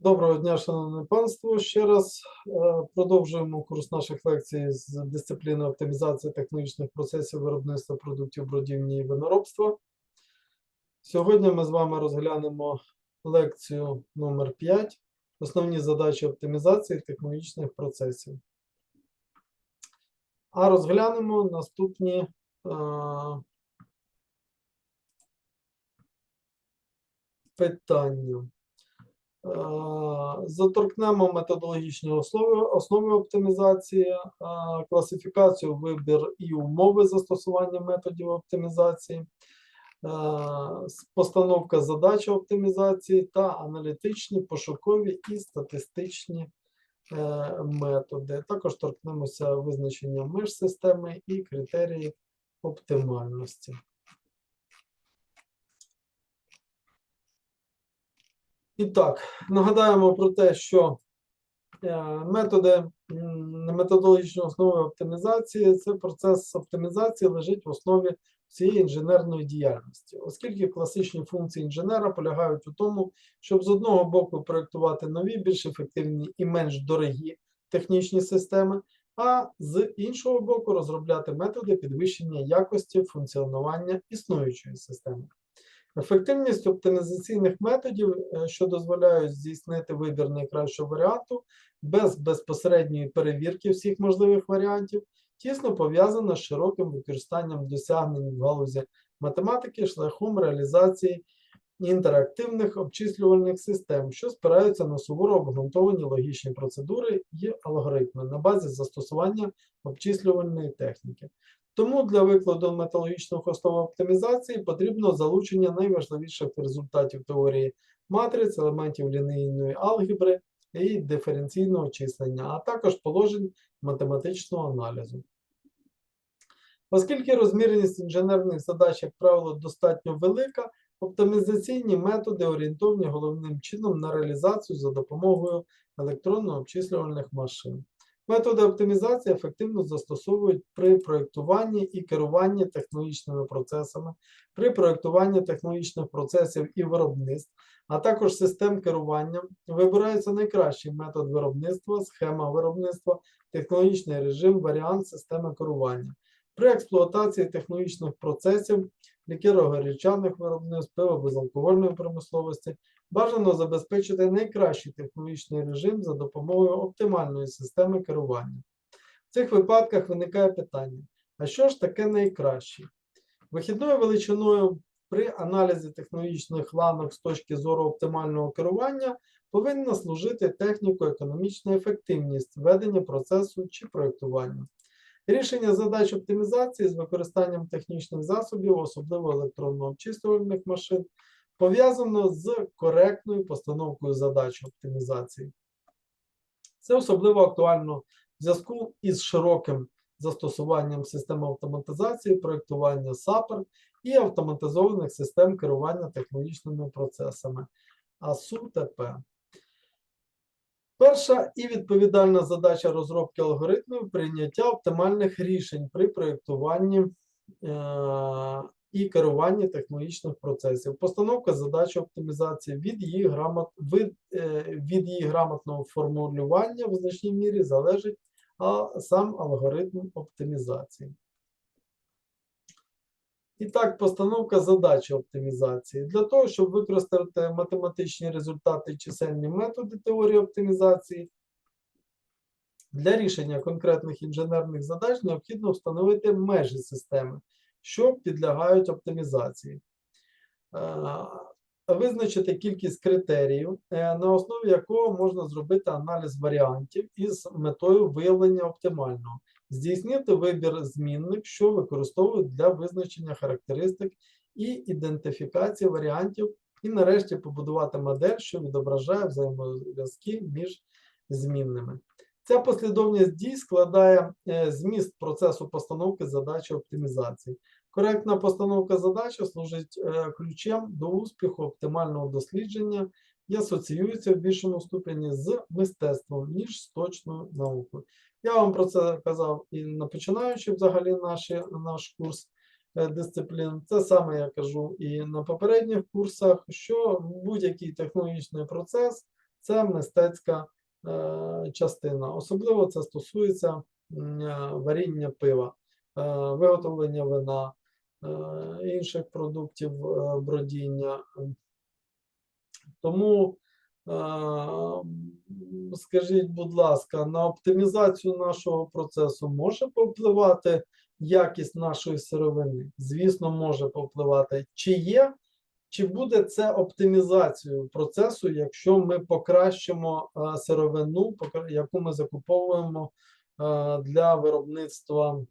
Доброго дня, шановне панство. Ще раз е, продовжуємо курс наших лекцій з дисципліни оптимізації технологічних процесів виробництва продуктів бродівні і виноробства. Сьогодні ми з вами розглянемо лекцію номер 5 Основні задачі оптимізації технологічних процесів. А розглянемо наступні е, питання. Е, Заторкнемо методологічні основи, основи оптимізації, е, класифікацію, вибір і умови застосування методів оптимізації, е, постановка задач оптимізації та аналітичні, пошукові і статистичні методи. Також торкнемося визначення меж системи і критерії оптимальності. І так, нагадаємо про те, що е, методи методологічної основи оптимізації це процес оптимізації лежить в основі всієї інженерної діяльності, оскільки класичні функції інженера полягають у тому, щоб з одного боку проєктувати нові, більш ефективні і менш дорогі технічні системи, а з іншого боку розробляти методи підвищення якості функціонування існуючої системи. Ефективність оптимізаційних методів, е, що дозволяють здійснити вибір найкращого варіанту без безпосередньої перевірки всіх можливих варіантів, тісно пов'язана з широким використанням досягнень в галузі математики шляхом реалізації інтерактивних обчислювальних систем, що спираються на суворо обґрунтовані логічні процедури і алгоритми на базі застосування обчислювальної техніки. Тому для викладу методологічних основ оптимізації потрібно залучення найважливіших результатів теорії матриць, елементів лінійної алгебри і диференційного числення, а також положень математичного аналізу. Оскільки розмірність інженерних задач, як правило, достатньо велика, оптимізаційні методи орієнтовані головним чином на реалізацію за допомогою електронно-обчислювальних машин. Методи оптимізації ефективно застосовують при проєктуванні і керуванні технологічними процесами, при проєктуванні технологічних процесів і виробництв, а також систем керування. Вибирається найкращий метод виробництва, схема виробництва, технологічний режим, варіант системи керування. При експлуатації технологічних процесів, лікеро-горілчаних виробництв, пиво-безалкогольної промисловості бажано забезпечити найкращий технологічний режим за допомогою оптимальної системи керування. В цих випадках виникає питання: а що ж таке найкраще? Вихідною величиною при аналізі технологічних ланок з точки зору оптимального керування повинна служити техніко-економічна ефективність ведення процесу чи проєктування. Рішення задач оптимізації з використанням технічних засобів, особливо електронно-обчислювальних машин, пов'язано з коректною постановкою задач оптимізації. Це особливо актуально в зв'язку із широким застосуванням систем автоматизації, проєктування САПР і автоматизованих систем керування технологічними процесами АСУ-ТП. Перша і відповідальна задача розробки алгоритмів прийняття оптимальних рішень при проєктуванні е, і керуванні технологічних процесів. Постановка задачі оптимізації від її, грамот, від, е, від її грамотного формулювання в значній мірі залежить а, сам алгоритм оптимізації. І так, постановка задачі оптимізації. Для того, щоб використати математичні результати чисельні методи теорії оптимізації, для рішення конкретних інженерних задач необхідно встановити межі системи, що підлягають оптимізації. Е, Визначити кількість критеріїв, е, на основі якого можна зробити аналіз варіантів із метою виявлення оптимального здійснити вибір змінних, що використовують для визначення характеристик і ідентифікації варіантів, і нарешті побудувати модель, що відображає взаємозв'язки між змінними. Ця послідовність дій складає е, зміст процесу постановки задачі оптимізації. Коректна постановка задачі служить е, ключем до успіху оптимального дослідження і асоціюється в більшому ступені з мистецтвом, ніж з точною наукою. Я вам про це казав і на починаючи взагалі наші, наш курс е, дисциплін. Це саме я кажу і на попередніх курсах, що будь-який технологічний процес це мистецька частина. Особливо це стосується е, варіння пива, е, виготовлення вина, е, інших продуктів е, бродіння. Тому е, скажіть, будь ласка, на оптимізацію нашого процесу може повпливати якість нашої сировини? Звісно, може повпливати. Чи є, чи буде це оптимізацією процесу, якщо ми покращимо е, сировину, яку ми закуповуємо е, для виробництва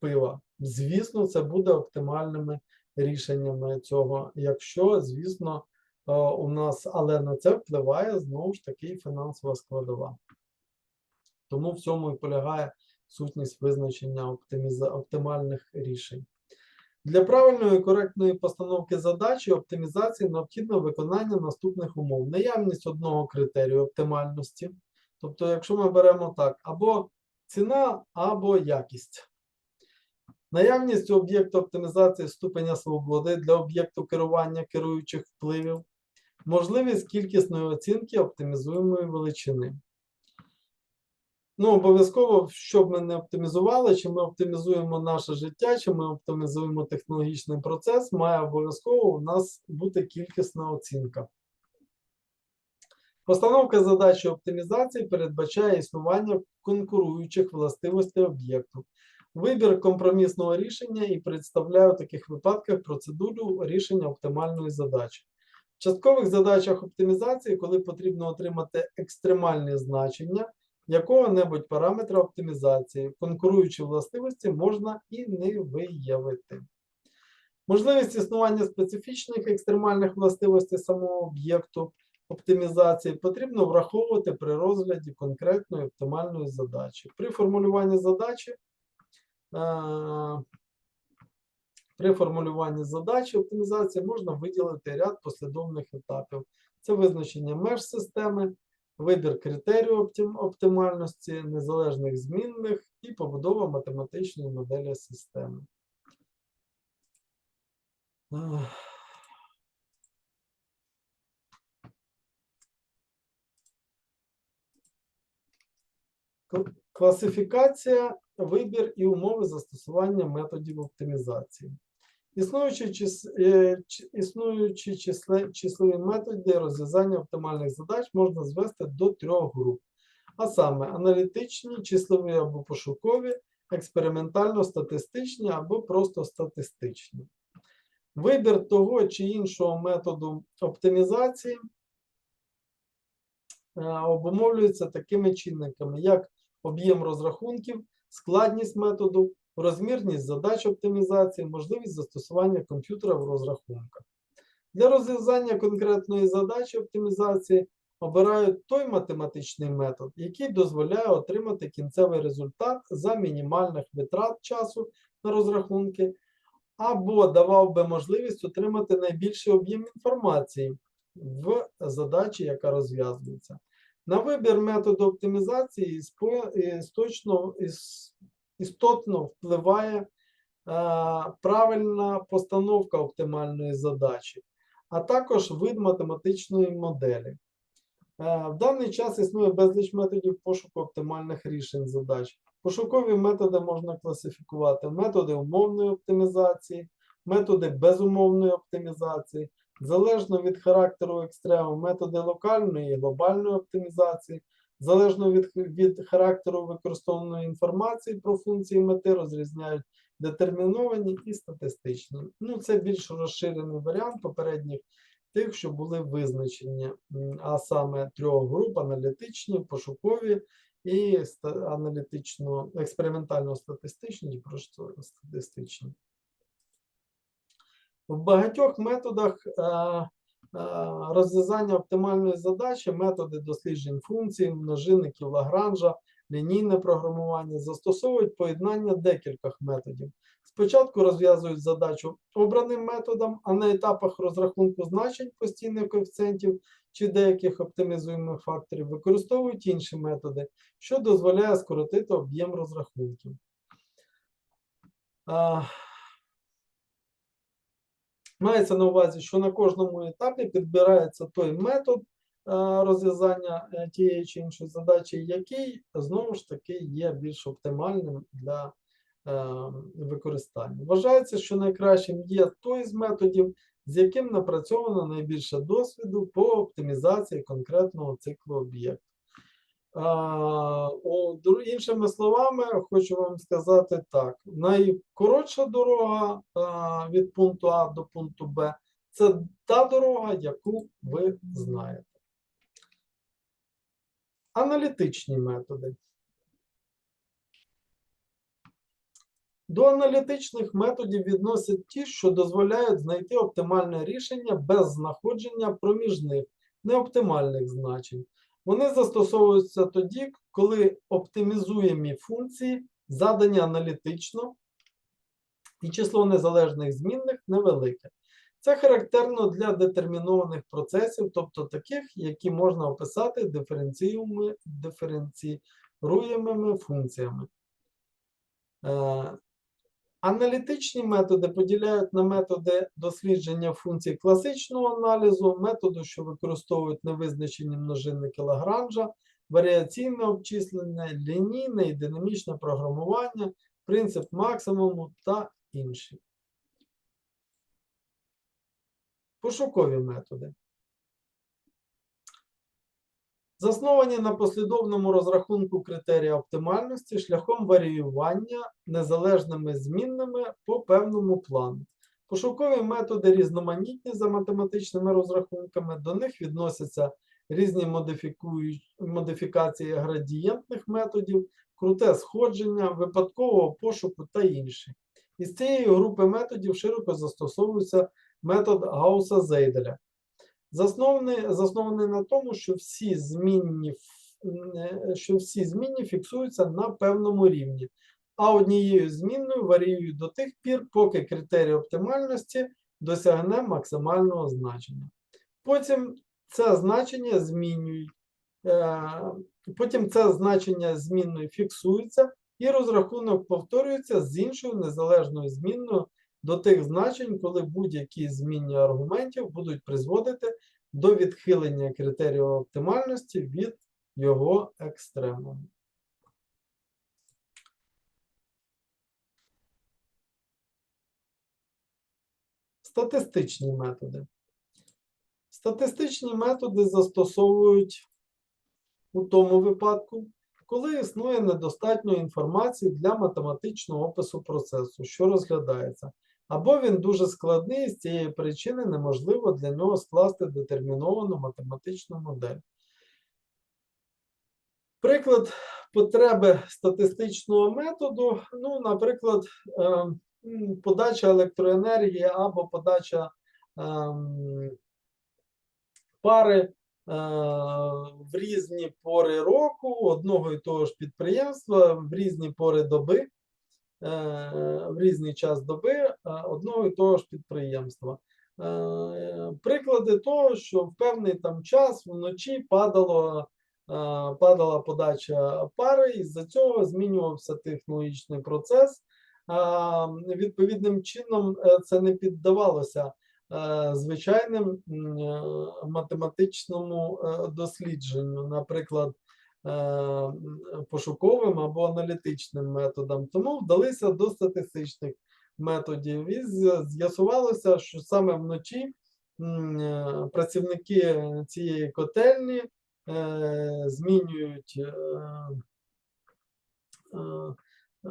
пива? Звісно, це буде оптимальними рішеннями цього, якщо, звісно, е, у нас, але на це впливає знову ж таки фінансова складова. Тому в цьому і полягає сутність визначення оптимальних рішень. Для правильної і коректної постановки задачі оптимізації необхідно виконання наступних умов: наявність одного критерію оптимальності. Тобто, якщо ми беремо так, або ціна, або якість. Наявність об'єкту оптимізації ступеня свободи для об'єкту керування керуючих впливів, можливість кількісної оцінки оптимізуємої величини. Ну, обов'язково, щоб ми не оптимізували, чи ми оптимізуємо наше життя, чи ми оптимізуємо технологічний процес, має обов'язково у нас бути кількісна оцінка. Постановка задачі оптимізації передбачає існування конкуруючих властивостей об'єкту. Вибір компромісного рішення і представляє у таких випадках процедуру рішення оптимальної задачі. В часткових задачах оптимізації, коли потрібно отримати екстремальні значення якого-небудь параметра оптимізації, конкуруючі властивості можна і не виявити. Можливість існування специфічних екстремальних властивостей самого об'єкту оптимізації потрібно враховувати при розгляді конкретної оптимальної задачі. При формулюванні задачі е, при формулюванні задачі оптимізації можна виділити ряд послідовних етапів. Це визначення меж системи, вибір критерію оптим- оптимальності, незалежних змінних і побудова математичної моделі системи. Класифікація, вибір і умови застосування методів оптимізації. Існуючі, е, існуючі числе... числові методи розв'язання оптимальних задач можна звести до трьох груп, а саме аналітичні, числові або пошукові, експериментально-статистичні або просто статистичні. Вибір того чи іншого методу оптимізації е, обумовлюється такими чинниками, як об'єм розрахунків, складність методу, розмірність задач оптимізації, можливість застосування комп'ютера в розрахунках. Для розв'язання конкретної задачі оптимізації обирають той математичний метод, який дозволяє отримати кінцевий результат за мінімальних витрат часу на розрахунки, або давав би можливість отримати найбільший об'єм інформації в задачі, яка розв'язується. На вибір методу оптимізації істочно, іс- істотно впливає е, правильна постановка оптимальної задачі, а також вид математичної моделі. Е, В даний час існує безліч методів пошуку оптимальних рішень задач. Пошукові методи можна класифікувати: методи умовної оптимізації, методи безумовної оптимізації, залежно від характеру екстрему, методи локальної і глобальної оптимізації, залежно від, від характеру використовуваної інформації про функції мети розрізняють детерміновані і статистичні. Ну, це більш розширений варіант попередніх тих, що були визначені, а саме трьох груп: аналітичні, пошукові і аналітично, експериментально-статистичні і просто статистичні. В багатьох методах е, розв'язання оптимальної задачі, методи досліджень функцій, множинників Лагранжа, лінійне програмування застосовують поєднання декількох методів. Спочатку розв'язують задачу обраним методом, а на етапах розрахунку значень постійних коефіцієнтів чи деяких оптимізуємих факторів використовують інші методи, що дозволяє скоротити об'єм розрахунків. Мається на увазі, що на кожному етапі підбирається той метод, розв'язання е, тієї чи іншої задачі, який знову ж таки є більш оптимальним для е, використання. Вважається, що найкращим є той з методів, з яким напрацьовано найбільше досвіду по оптимізації конкретного циклу об'єкту. Іншими словами, хочу вам сказати так: найкоротша дорога від пункту А до пункту Б це та дорога, яку ви знаєте. Аналітичні методи. До аналітичних методів відносять ті, що дозволяють знайти оптимальне рішення без знаходження проміжних неоптимальних значень. Вони застосовуються тоді, коли оптимізуємі функції задані аналітично і число незалежних змінних невелике. Це характерно для детермінованих процесів, тобто таких, які можна описати диференціруємими функціями. Аналітичні методи поділяють на методи дослідження функцій класичного аналізу, методу, що використовують невизначені множинники Лагранжа, варіаційне обчислення, лінійне і динамічне програмування, принцип максимуму та інші. Пошукові методи. Засновані на послідовному розрахунку критерія оптимальності шляхом варіювання незалежними змінними по певному плану. Пошукові методи різноманітні за математичними розрахунками, до них відносяться різні модифікації градієнтних методів, круте сходження, випадкового пошуку та інші. Із цієї групи методів широко застосовується метод Гаусса-Зейделя. Заснований, заснований на тому, що всі змінні, що всі змінні фіксуються на певному рівні, а однією змінною варіюють до тих пір, поки критерій оптимальності досягне максимального значення. Потім це значення змінюють, е, потім це значення змінною фіксується, і розрахунок повторюється з іншою незалежною змінною до тих значень, коли будь-які змінні аргументів будуть призводити до відхилення критерію оптимальності від його екстремуму. Статистичні методи. Статистичні методи застосовують у тому випадку, коли існує недостатньо інформації для математичного опису процесу, що розглядається, або він дуже складний, і з цієї причини неможливо для нього скласти детерміновану математичну модель. Приклад потреби статистичного методу, ну, наприклад, е, подача електроенергії або подача ем, пари е, в різні пори року одного і того ж підприємства в різні пори доби, в різний час доби е, одного і того ж підприємства. Е, Приклади того, що в певний там час вночі падало, е, падала подача пари, і з-за цього змінювався технологічний процес. Відповідним чином е, це не піддавалося е, звичайним е, математичному е, дослідженню, наприклад, е, пошуковим або аналітичним методам. Тому вдалися до статистичних методів. І з'ясувалося, що саме вночі е, працівники цієї котельні е, змінюють е, е, е,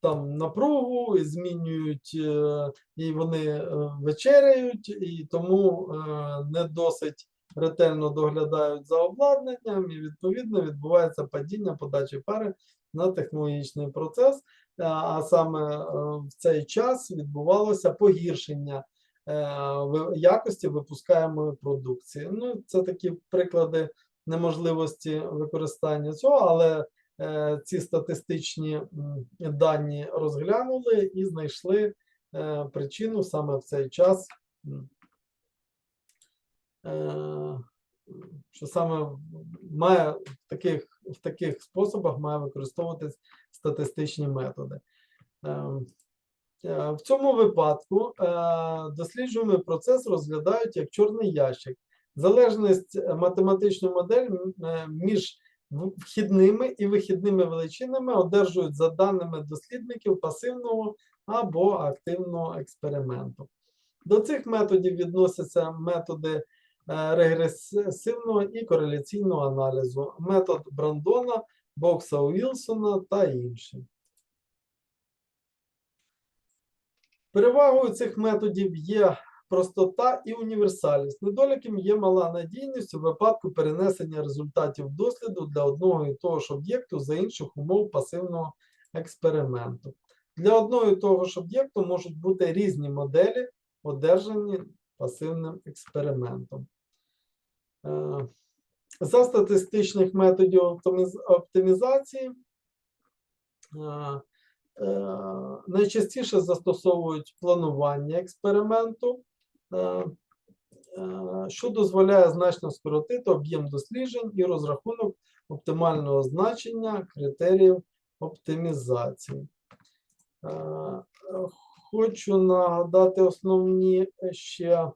там напругу, і змінюють, е, і вони е, вечеряють, і тому е, не досить ретельно доглядають за обладнанням, і відповідно відбувається падіння подачі пари на технологічний процес. А- А саме е, в цей час відбувалося погіршення е, якості випускаємої продукції. Ну, це такі приклади неможливості використання цього, але е, ці статистичні дані розглянули і знайшли е, причину саме в цей час, е, що саме має в таких, в таких способах має використовуватись статистичні методи. Е, е, В цьому випадку е, досліджуємий процес розглядають як чорний ящик, Залежність е, математичної моделі е, між вхідними і вихідними величинами одержують за даними дослідників пасивного або активного експерименту. До цих методів відносяться методи е, регресивного і кореляційного аналізу, метод Брандона, Бокса Уілсона та інші. Перевагою цих методів є простота і універсальність. Недоліком є мала надійність у випадку перенесення результатів досліду для одного і того ж об'єкту за інших умов пасивного експерименту. Для одного і того ж об'єкту можуть бути різні моделі, одержані пасивним експериментом. Е, За статистичних методів оптимізації е, е, найчастіше застосовують планування експерименту, що дозволяє значно скоротити об'єм досліджень і розрахунок оптимального значення критеріїв оптимізації. Хочу нагадати основні ще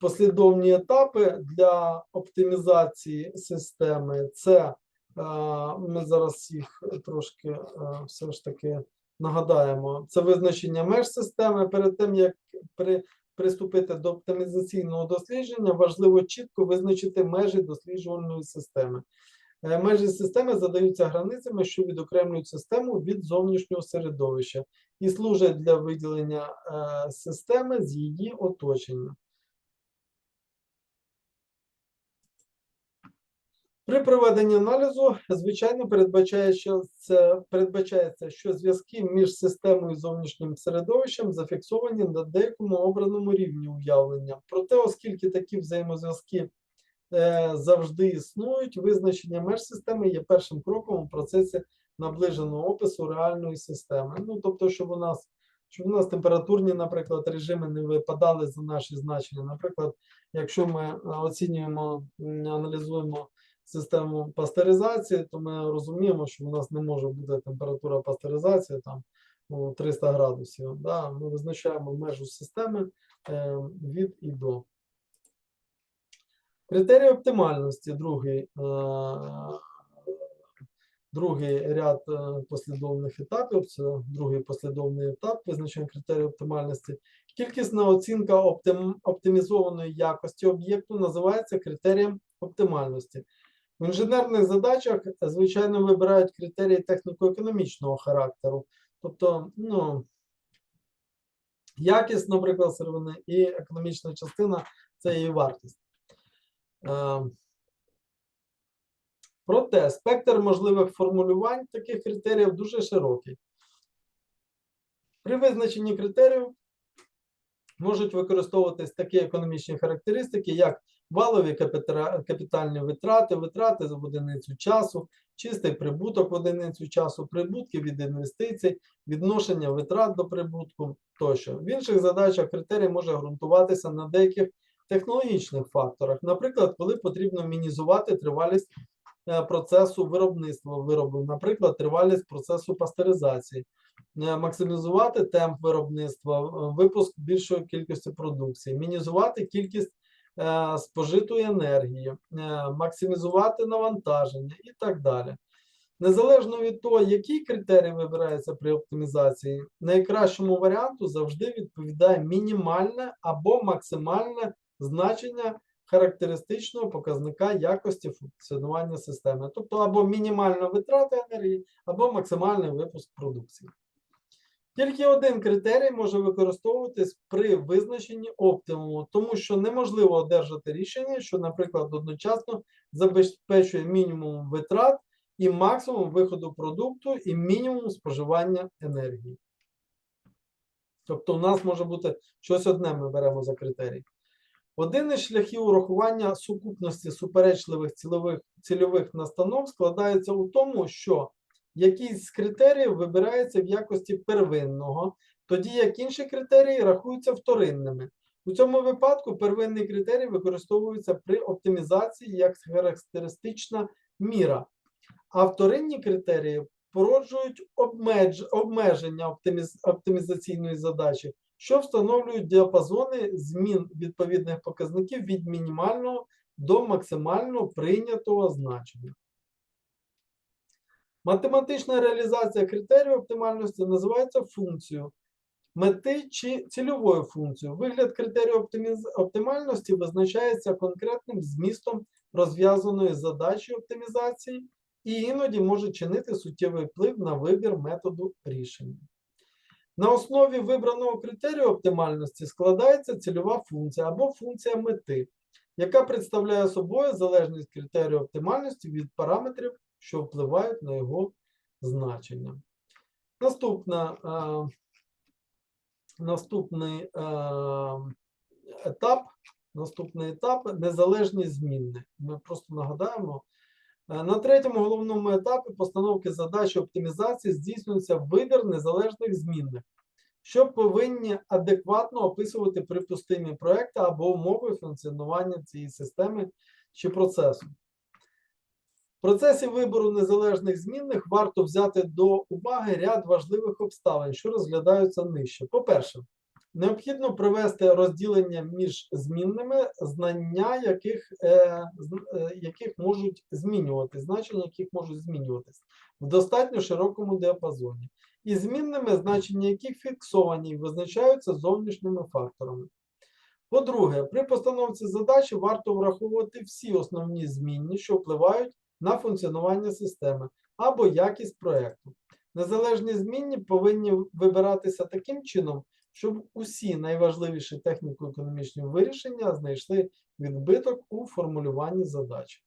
послідовні етапи для оптимізації системи. Це е, ми зараз їх трошки е, все ж таки нагадаємо. Це визначення меж системи. Перед тим як при, приступити до оптимізаційного дослідження, важливо чітко визначити межі досліджувальної системи. Е, Межі системи задаються границями, що відокремлюють систему від зовнішнього середовища і служать для виділення системи з її оточення. При проведенні аналізу, звичайно, передбачається, передбачається, що зв'язки між системою і зовнішнім середовищем зафіксовані на деякому обраному рівні уявлення. Проте, оскільки такі взаємозв'язки е, завжди існують, визначення меж системи є першим кроком у процесі наближеного опису реальної системи. Ну, тобто, щоб у нас, щоб у нас температурні, наприклад, режими не випадали за наші значення. Наприклад, якщо ми е, оцінюємо, аналізуємо систему пастеризації, то ми розуміємо, що у нас не може бути температура пастеризації там у 300 градусів. Да? Ми визначаємо межу системи е, від і до. Критерії оптимальності, другий, е, другий ряд е, послідовних етапів, це другий послідовний етап визначення критерії оптимальності. Кількісна оцінка оптим, оптимізованої якості об'єкту називається критерієм оптимальності. В інженерних задачах, звичайно, вибирають критерії техніко-економічного характеру. Тобто, ну, якість, наприклад, сировини і економічна частина це її вартість. Е, Проте спектр можливих формулювань таких критеріїв дуже широкий. При визначенні критеріїв можуть використовуватись такі економічні характеристики, як валові капітальні витрати, витрати в одиницю часу, чистий прибуток в одиницю часу, прибутки від інвестицій, відношення витрат до прибутку тощо. В інших задачах критерій може ґрунтуватися на деяких технологічних факторах. Наприклад, коли потрібно мінізувати тривалість е, процесу виробництва виробу, наприклад, тривалість процесу пастеризації, е, максимізувати темп виробництва, е, випуск більшої кількості продукції, мінізувати кількість спожитої енергії, е, максимізувати навантаження і так далі. Незалежно від того, який критерій вибирається при оптимізації, найкращому варіанту завжди відповідає мінімальне або максимальне значення характеристичного показника якості функціонування системи. Тобто або мінімальна витрата енергії, або максимальний випуск продукції. Тільки один критерій може використовуватись при визначенні оптимуму, тому що неможливо одержати рішення, що, наприклад, одночасно забезпечує мінімум витрат і максимум виходу продукту, і мінімум споживання енергії. Тобто, у нас може бути щось одне, ми беремо за критерій. Один із шляхів урахування сукупності суперечливих цільових, цільових настанов складається у тому, що якийсь з критеріїв вибирається в якості первинного, тоді як інші критерії рахуються вторинними. У цьому випадку первинний критерій використовується при оптимізації як характеристична міра, а вторинні критерії породжують обмеж, обмеження оптиміз, оптимізаційної задачі, що встановлюють діапазони змін відповідних показників від мінімального до максимально прийнятого значення. Математична реалізація критерію оптимальності називається функцією мети чи цільовою функцією. Вигляд критерію оптимальності визначається конкретним змістом розв'язаної задачі оптимізації і іноді може чинити суттєвий вплив на вибір методу рішення. На основі вибраного критерію оптимальності складається цільова функція або функція мети, яка представляє собою залежність критерію оптимальності від параметрів, що впливають на його значення. Наступна, е, наступний е, етап, наступний етап незалежні змінни. Ми просто нагадаємо. Е, На третьому головному етапі постановки задачі оптимізації здійснюється вибір незалежних змінних, що повинні адекватно описувати припустимі проекти або умови функціонування цієї системи чи процесу. В процесі вибору незалежних змінних варто взяти до уваги ряд важливих обставин, що розглядаються нижче. По-перше, необхідно провести розділення між змінними, знання яких, е, е, яких можуть змінювати, значення яких можуть змінюватись в достатньо широкому діапазоні, і змінними, значення яких фіксовані і визначаються зовнішніми факторами. По-друге, при постановці задачі варто враховувати всі основні змінні, що впливають на функціонування системи або якість проєкту. Незалежні змінні повинні вибиратися таким чином, щоб усі найважливіші техніко-економічні вирішення знайшли відбиток у формулюванні задачі.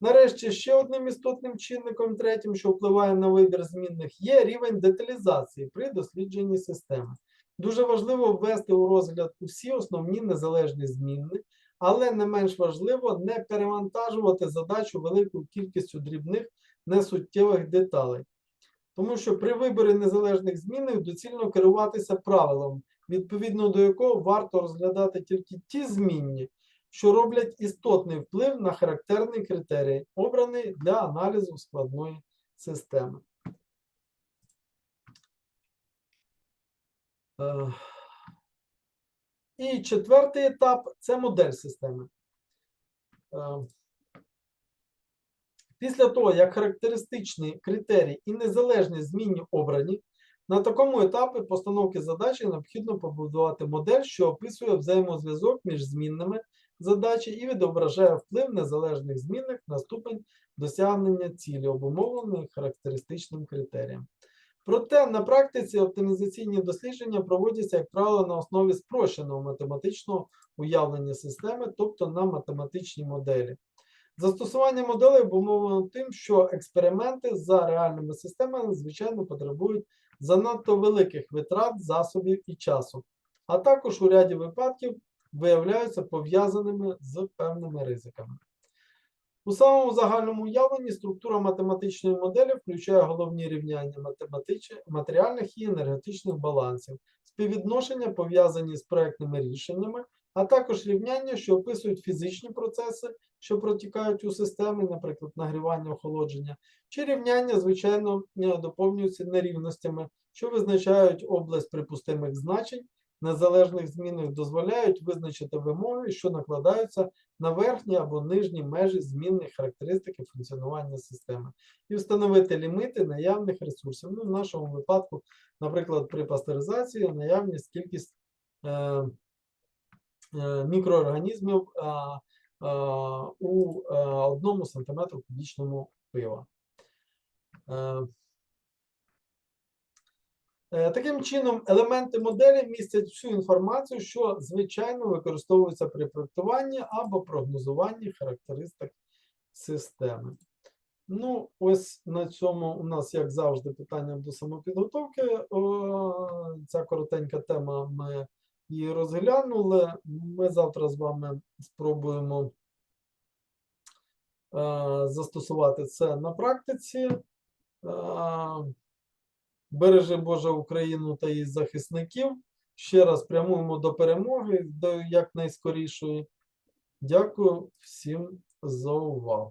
Нарешті, ще одним істотним чинником, третім, що впливає на вибір змінних, є рівень деталізації при дослідженні системи. Дуже важливо ввести у розгляд усі основні незалежні змінни, але не менш важливо не перевантажувати задачу великою кількістю дрібних несуттєвих деталей. Тому що при виборі незалежних змінних доцільно керуватися правилом, відповідно до якого варто розглядати тільки ті змінні, що роблять істотний вплив на характерний критерій, обраний для аналізу складної системи. І четвертий етап це модель системи. Е, Після того, як характеристичний критерій і незалежні змінні обрані, на такому етапі постановки задачі необхідно побудувати модель, що описує взаємозв'язок між змінними задачі і відображає вплив незалежних змінних на ступень досягнення цілі, обумовленої характеристичним критерієм. Проте на практиці оптимізаційні дослідження проводяться, як правило, на основі спрощеного математичного уявлення системи, тобто на математичній моделі. Застосування моделей обумовлено тим, що експерименти за реальними системами, звичайно, потребують занадто великих витрат, засобів і часу, а також у ряді випадків виявляються пов'язаними з певними ризиками. У самому загальному уявленні структура математичної моделі включає головні рівняння матеріальних і енергетичних балансів, співвідношення пов'язані з проектними рішеннями, а також рівняння, що описують фізичні процеси, що протікають у системі, наприклад, нагрівання охолодження, чи рівняння, звичайно, е, доповнюються нерівностями, що визначають область припустимих значень, незалежних змінних дозволяють визначити вимоги, що накладаються на верхні або нижні межі змінних характеристики функціонування системи, і встановити ліміти наявних ресурсів. Ну, в нашому випадку, наприклад, при пастеризації наявність кількість е, е, мікроорганізмів а, а, у е, одному сантиметру кубічному пива. Е, Е, Таким чином, елементи моделі містять всю інформацію, що звичайно використовується при проєктуванні або прогнозуванні характеристик системи. Ну, ось на цьому у нас, як завжди, питання до самопідготовки. Ця коротенька тема ми її розглянули. Ми завтра з вами спробуємо е, застосувати це на практиці. Е, Бережи Боже Україну та її захисників. Ще раз прямуємо до перемоги до якнайскорішої. Дякую всім за увагу.